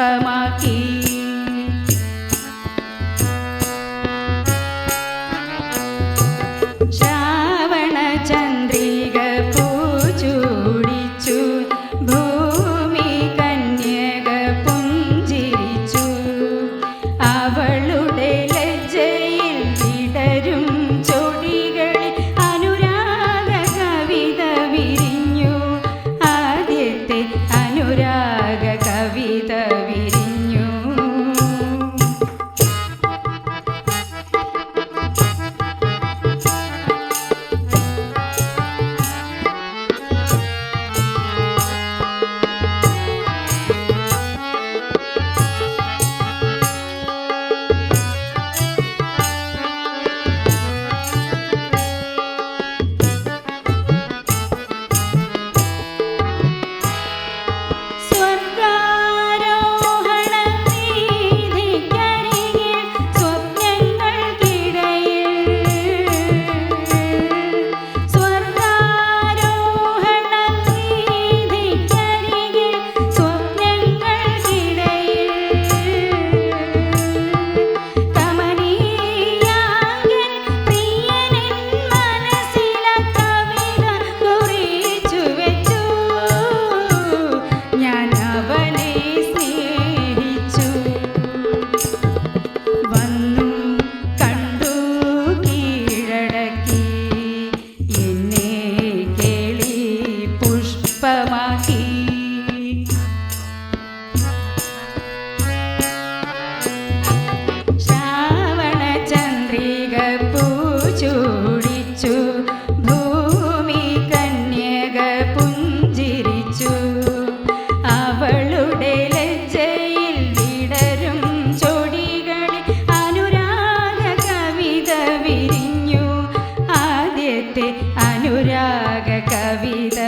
பமாக்கி ചൂടിച്ചു ഭൂമി കന്യക പുഞ്ചിരിച്ചു. അവളുടെ ലജ്ജയിൽ വിടരും ചൊടികളിൽ അനുരാഗ കവിത വിരിഞ്ഞു. ആദ്യത്തെ അനുരാഗ കവിത